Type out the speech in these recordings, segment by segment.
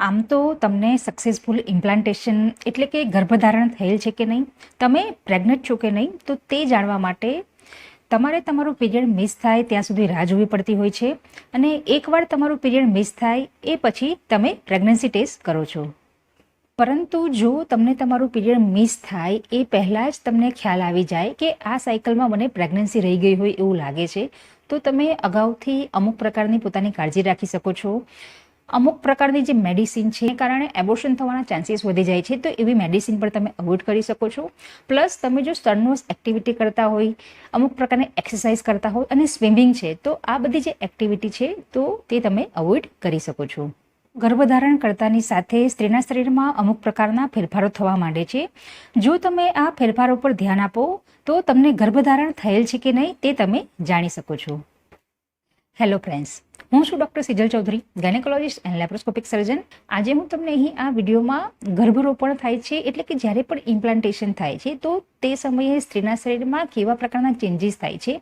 આમ તો તમને સક્સેસફુલ ઇમ્પ્લાન્ટેશન એટલે કે ગર્ભધારણ થયેલ છે કે નહીં? તમે પ્રેગ્નન્ટ છો કે નહીં? તો તે જાણવા માટે તમારે તમારું પીરિયડ મિસ થાય ત્યાં સુધી રાહ જોવી પડતી હોય છે અને એકવાર તમારું પીરિયડ મિસ થાય એ પછી તમે પ્રેગ્નન્સી ટેસ્ટ કરો છો. પરંતુ જો તમને તમારું પીરિયડ મિસ થાય એ પહેલાં જ તમને ખ્યાલ આવી જાય કે આ સાયકલમાં મને પ્રેગ્નન્સી રહી ગઈ હોય એવું લાગે છે, તો તમે અગાઉથી અમુક પ્રકારની પોતાની કાળજી રાખી શકો છો. અમુક પ્રકારની જે મેડિસિન છે એને કારણે એબોર્શન થવાના ચાન્સીસ વધી જાય છે, તો એવી મેડિસિન પણ તમે અવોઇડ કરી શકો છો. પ્લસ તમે જો સ્ટર્નોસ એક્ટિવિટી કરતા હોય, અમુક પ્રકારની એક્સરસાઇઝ કરતા હોય અને સ્વિમિંગ છે, તો આ બધી જે એક્ટિવિટી છે, તો તે તમે અવોઇડ કરી શકો છો. ગર્ભધારણ કરતાની સાથે સ્ત્રીના શરીરમાં અમુક પ્રકારના ફેરફારો થવા માંડે છે. જો તમે આ ફેરફારો પર ધ્યાન આપો, તો તમને ગર્ભધારણ થયેલ છે કે નહીં, તે તમે જાણી શકો છો. હેલો ફ્રેન્ડ્સ હું છું doctor Sejal Chaudhary gynaecologist and laparoscopic surgeon આજે હું તમને અહીં આ વિડીયોમાં ગર્ભરોપણ થાય છે એટલે કે જ્યારે પણ ઇમ્પ્લાન્ટેશન થાય છે, તો તે સમયે સ્ત્રીના શરીરમાં કેવા પ્રકારના ચેન્જીસ થાય છે,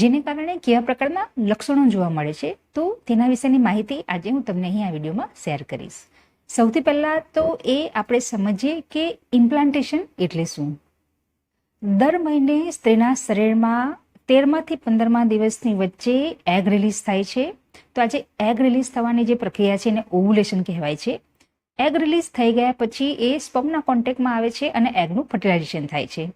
જેને કારણે કેવા પ્રકારના લક્ષણો જોવા મળે છે, તો તેના વિશેની માહિતી આજે હું તમને અહીં આ વિડીયોમાં શેર કરીશ. સૌથી પહેલાં તો એ આપણે સમજીએ કે ઇમ્પ્લાન્ટેશન એટલે શું? દર મહિને સ્ત્રીના શરીરમાં તેરમાંથી પંદરમા દિવસની વચ્ચે એગ રિલીઝ થાય છે તો આજે એગ રિલીઝ થવાની જે પ્રક્રિયા છે એને ઓવ્યુલેશન કહેવાય છે. એગ રિલીઝ થઈ ગયા પછી એ સ્પમના કોન્ટેક્ટમાં આવે છે અને એગનું ફર્ટિલાઇઝેશન થાય છે.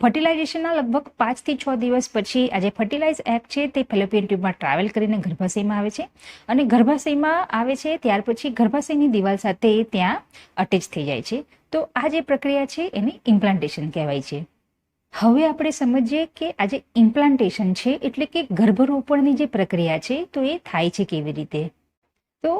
ફર્ટિલાઇઝેશનના લગભગ પાંચથી છ દિવસ પછી આ જે ફર્ટિલાઇઝ એગ છે તે ફેલોપિયન ટ્યુબમાં ટ્રાવેલ કરીને ગર્ભાશયમાં આવે છે. અને ગર્ભાશયમાં આવે છે ત્યાર પછી ગર્ભાશયની દિવાલ સાથે ત્યાં અટેચ થઈ જાય છે. તો આ જે પ્રક્રિયા છે એને ઇમ્પ્લાન્ટેશન કહેવાય છે. હવે આપણે સમજીએ કે આ જે ઇમ્પ્લાન્ટેશન છે, એટલે કે ગર્ભરોપણની જે પ્રક્રિયા છે, તો એ થાય છે કેવી રીતે? તો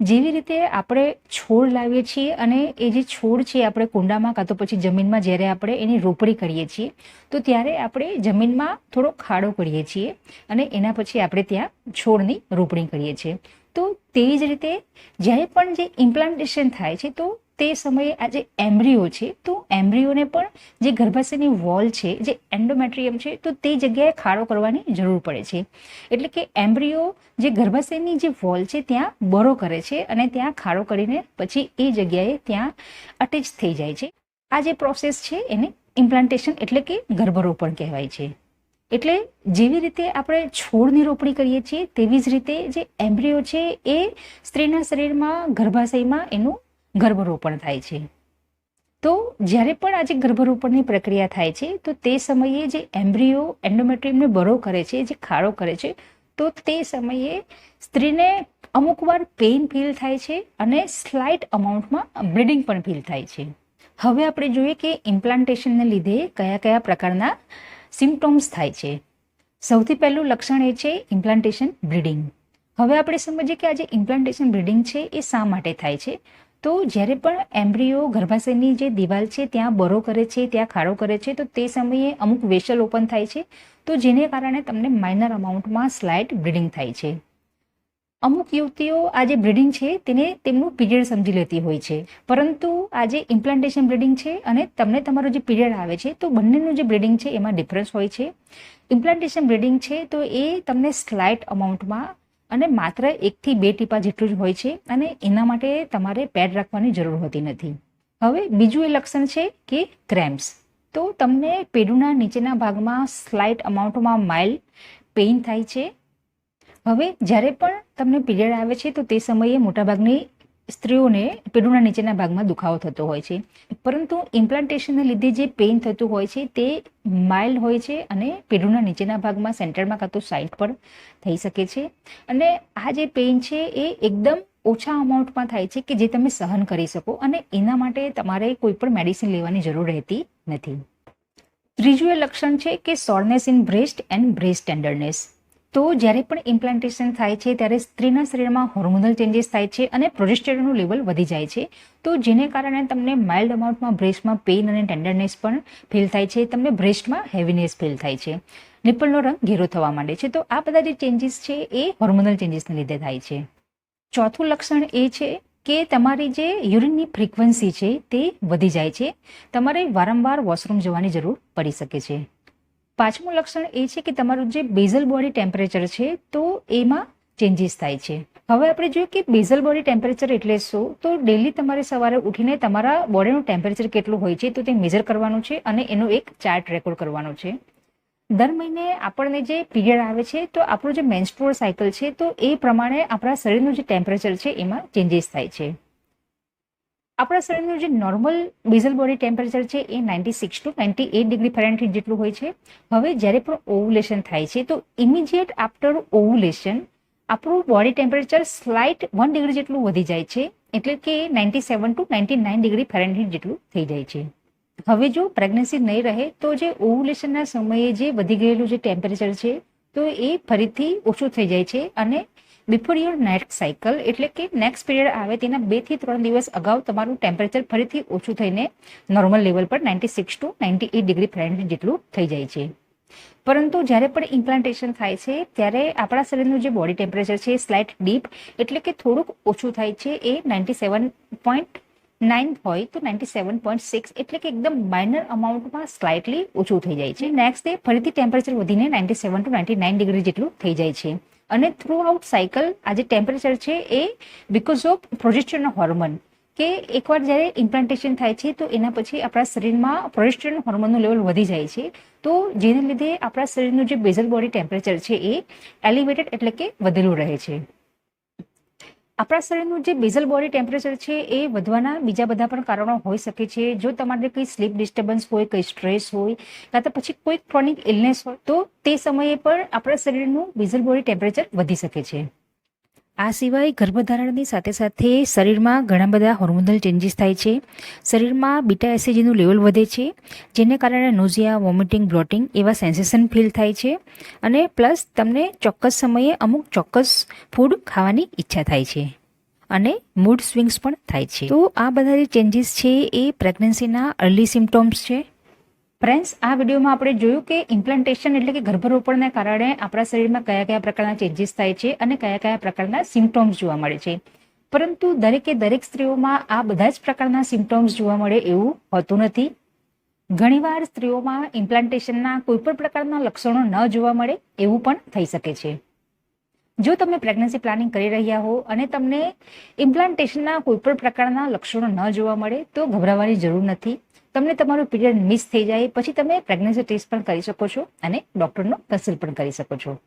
જેવી રીતે આપણે છોડ લાવીએ છીએ અને એ જે છોડ છે આપણે કુંડામાં કાં તો પછી જમીનમાં જ્યારે આપણે એની રોપણી કરીએ છીએ, તો ત્યારે આપણે જમીનમાં થોડો ખાડો કરીએ છીએ અને એના પછી આપણે ત્યાં છોડની રોપણી કરીએ છીએ. તો તેવી જ રીતે જ્યારે પણ જે ઇમ્પ્લાન્ટેશન થાય છે, તો તે સમયે આ જે એમ્બ્રિયો છે, તો એમ્બ્રિયોને પણ જે ગર્ભાશયની વોલ છે, જે એન્ડોમેટ્રિયમ છે, તો તે જગ્યાએ ખાડો કરવાની જરૂર પડે છે. એટલે કે એમ્બ્રિયો જે ગર્ભાશયની જે વોલ છે, ત્યાં બરો કરે છે અને ત્યાં ખાડો કરીને પછી એ જગ્યાએ ત્યાં અટેચ થઈ જાય છે. આ જે પ્રોસેસ છે, એને ઇમ્પ્લાન્ટેશન એટલે કે ગર્ભરોપણ કહેવાય છે. એટલે જેવી રીતે આપણે છોડની રોપણી કરીએ છીએ, તેવી જ રીતે જે એમ્બ્રિયો છે, એ સ્ત્રીના શરીરમાં, ગર્ભાશયમાં એનું ગર્ભરોપણ થાય છે. તો જ્યારે પણ આજે ગર્ભરોપણની પ્રક્રિયા થાય છે, તો તે સમયે જે એમ્બ્રિયો એન્ડોમેટ્રિયમને બરો કરે છે, જે ખાડો કરે છે, તો તે સમયે સ્ત્રીને અમુક વાર પેઇન ફીલ થાય છે અને સ્લાઇટ અમાઉન્ટમાં બ્લીડિંગ પણ ફીલ થાય છે. હવે આપણે જોઈએ કે ઇમ્પ્લાન્ટેશનને લીધે કયા કયા પ્રકારના સિમ્ટોમ્સ થાય છે. સૌથી પહેલું લક્ષણ એ છે ઇમ્પ્લાન્ટેશન બ્લીડિંગ હવે આપણે સમજીએ કે આ જે ઇમ્પ્લાન્ટેશન બ્લીડિંગ છે, એ શા માટે થાય છે? તો જ્યારે પણ એમ્બ્રિયો ગર્ભાશયની જે દિવાલ છે, ત્યાં બરો કરે છે, ત્યાં ખાડો કરે છે, તો તે સમયે અમુક વેશલ ઓપન થાય છે. તો જેને કારણે તમને માઇનર અમાઉન્ટમાં સ્લાઇટ બ્લીડિંગ થાય છે. અમુક યુવતીઓ આ જે બ્લીડિંગ છે, તેને તેમનું પીરિયડ સમજી લેતી હોય છે. પરંતુ આ જે ઇમ્પ્લાન્ટેશન બ્લીડિંગ છે અને તમને તમારો જે પીરિયડ આવે છે, તો બંનેનું જે બ્લીડિંગ છે, એમાં ડિફરન્સ હોય છે. ઇમ્પ્લાન્ટેશન બ્લીડિંગ છે, તો એ તમને સ્લાઇટ અમાઉન્ટમાં અને માત્ર એકથી બે ટીપા જેટલું જ હોય છે અને એના માટે તમારે પેડ રાખવાની જરૂર હોતી નથી. હવે બીજું એ લક્ષણ છે કે ક્રેમ્પ્સ તો તમને પેડુના નીચેના ભાગમાં સ્લાઇટ અમાઉન્ટમાં માઇલ્ડ પેઇન થાય છે. હવે જ્યારે પણ તમને પીરિયડ આવે છે તો તે સમયે મોટાભાગની સ્ત્રીઓને પેડુના નીચેના ભાગમાં દુખાવો થતો હોય છે. પરંતુ ઇમ્પ્લાન્ટેશનને લીધે જે પેઇન થતું હોય છે તે માઇલ્ડ હોય છે અને પેડુના નીચેના ભાગમાં સેન્ટરમાં કાં તો સાઇડ પર થઈ શકે છે. અને આ જે પેઇન છે એ એકદમ ઓછા અમાઉન્ટમાં થાય છે કે જે તમે સહન કરી શકો અને એના માટે તમારે કોઈ પણ મેડિસિન લેવાની જરૂર રહેતી નથી. ત્રીજું એ લક્ષણ છે કે soreness in breast and breast tenderness તો જ્યારે પણ ઇમ્પ્લાન્ટેશન થાય છે, ત્યારે સ્ત્રીના શરીરમાં હોર્મોનલ ચેન્જીસ થાય છે અને પ્રોજેસ્ટેરોનનું લેવલ વધી જાય છે. તો જેને કારણે તમને માઇલ્ડ અમાઉન્ટમાં બ્રેસ્ટમાં પેઇન અને ટેન્ડરનેસ પણ ફીલ થાય છે. તમને બ્રેસ્ટમાં હેવીનેસ ફીલ થાય છે. નિપલનો રંગ ઘેરો થવા માંડે છે. તો આ બધા જે ચેન્જીસ છે, એ હોર્મોનલ ચેન્જીસને લીધે થાય છે. ચોથું લક્ષણ એ છે કે તમારી જે યુરિનની ફ્રિકવન્સી છે, તે વધી જાય છે. તમારે વારંવાર વોશરૂમ જવાની જરૂર પડી શકે છે. પાંચમું લક્ષણ એ છે કે તમારું જે બેઝલ બોડી ટેમ્પરેચર છે, તો એમાં ચેન્જીસ થાય છે. હવે આપણે જોઈએ કે બેઝલ બોડી ટેમ્પરેચર એટલે શું? તો ડેલી તમારે સવારે ઉઠીને તમારા બોડીનું ટેમ્પરેચર કેટલું હોય છે, તો તે મેજર કરવાનું છે અને એનો એક ચાર્ટ રેકોર્ડ કરવાનો છે. દર મહિને આપણને જે પીરિયડ આવે છે, તો આપણું જે મેન્સ્ટ્રુઅલ સાયકલ છે, તો એ પ્રમાણે આપણા શરીરનું જે ટેમ્પરેચર છે, એમાં ચેન્જીસ થાય છે. આપણા શરીરનું જે નોર્મલ બેઝલ બોડી ટેમ્પરેચર છે એ ninety six two ninety eight degree Fahrenheit જેટલું હોય છે. હવે જ્યારે પણ ઓવ્યુલેશન થાય છે, તો ઇમિડિયેટ આફ્ટર ઓવ્યુલેશન આપણું body temperature slight one degree જેટલું વધી જાય છે, એટલે કે ninety seven two ninety nine degree Fahrenheit જેટલું થઈ જાય છે. હવે જો પ્રેગ્નન્સી નહીં રહે, તો જે ઓવ્યુલેશનના સમયે જે વધી ગયેલું જે ટેમ્પરેચર છે, તો એ ફરીથી ઓછું થઈ જાય છે અને બિફોર યોર નેક્સ્ટ સાયકલ એટલે કે નેક્સ્ટ પીરિયડ આવે તેના બેથી ત્રણ દિવસ અગાઉ તમારું ટેમ્પરેચર ફરીથી ઓછું થઈને નોર્મલ લેવલ પર ninety six two ninety eight degree Fahrenheit જેટલું થઈ જાય છે. પરંતુ જ્યારે પણ ઇમ્પ્લાન્ટેશન થાય છે, ત્યારે આપણા શરીરનું જે બોડી ટેમ્પરેચર છે સ્લાઇટ ડીપ એટલે કે થોડુંક ઓછું થાય છે, એ નાઇન્ટી સેવન પોઈન્ટ નાઇન હોય તો નાઇન્ટી સેવન પોઈન્ટ સિક્સ એટલે કે એકદમ માઇનર અમાઉન્ટમાં સ્લાઇટલી ઓછું થઈ જાય છે. નેક્સ્ટ ડે ફરીથી ટેમ્પરેચર વધીને ninety seven two ninety nine degree જેટલું થઈ જાય છે. અને થ્રુ આઉટ સાયકલ આ જે ટેમ્પરેચર છે એ બિકોઝ ઓફ પ્રોજેસ્ટ્રોન હોર્મોન કે એકવાર જ્યારે ઇમ્પ્લાન્ટેશન થાય છે તો એના પછી આપણા શરીરમાં પ્રોજેસ્ટ્રોન હોર્મોનનું લેવલ વધી જાય છે. તો જેને લીધે આપણા શરીરનું જે બેઝલ બોડી ટેમ્પરેચર છે એ એલિવેટેડ એટલે કે વધેલું રહે છે. આપણા શરીરનું જે બેઝલ બોડી ટેમ્પરેચર છે એ વધવાના બીજા બધા પણ કારણો હોઈ શકે છે. જો તમારે કંઈ સ્લીપ ડિસ્ટર્બન્સ હોય, કંઈ સ્ટ્રેસ હોય, કાં તો પછી કોઈ ક્રોનિક ઇલનેસ હોય, તો તે સમયે પણ આપણા શરીરનું બેઝલ બોડી ટેમ્પરેચર વધી શકે છે. આ સિવાય ગર્ભધારણની સાથે સાથે શરીરમાં ઘણા બધા હોર્મોનલ ચેન્જીસ થાય છે. શરીરમાં બીટા એસિજીનું લેવલ વધે છે, જેને કારણે નોઝિયા વોમિટિંગ બ્લોટિંગ એવા સેન્સેશન ફીલ થાય છે અને પ્લસ તમને ચોક્કસ સમયે અમુક ચોક્કસ ફૂડ ખાવાની ઈચ્છા થાય છે અને મૂડ સ્વિંગ્સ પણ થાય છે. તો આ બધા જે ચેન્જીસ છે એ પ્રેગ્નન્સીના અર્લી સિમ્ટોમ્સ છે. ફ્રેન્ડ્સ આ વિડીયોમાં આપણે જોયું કે ઇમ્પ્લાન્ટેશન એટલે કે ગર્ભરોપણને કારણે આપણા શરીરમાં કયા કયા પ્રકારના ચેન્જીસ થાય છે અને કયા કયા પ્રકારના સિમ્ટોમ્સ જોવા મળે છે. પરંતુ દરેકે દરેક સ્ત્રીઓમાં આ બધા જ પ્રકારના સિમ્ટોમ્સ જોવા મળે એવું હોતું નથી. ઘણીવાર સ્ત્રીઓમાં ઇમ્પ્લાન્ટેશનના કોઈ પણ પ્રકારના લક્ષણો ન જોવા મળે એવું પણ થઈ શકે છે. જો તમે પ્રેગ્નન્સી પ્લાનિંગ કરી રહ્યા હો અને તમને ઇમ્પ્લાન્ટેશનના કોઈ પણ પ્રકારના લક્ષણો ન જોવા મળે, તો ગભરાવાની જરૂર નથી. તમને તમારું પીરિયડ મિસ થઈ જાય, પછી તમે પ્રેગ્નન્સી ટેસ્ટ પણ કરી શકો છો અને ડોક્ટરનો કન્સલ્ટ પણ કરી શકો છો.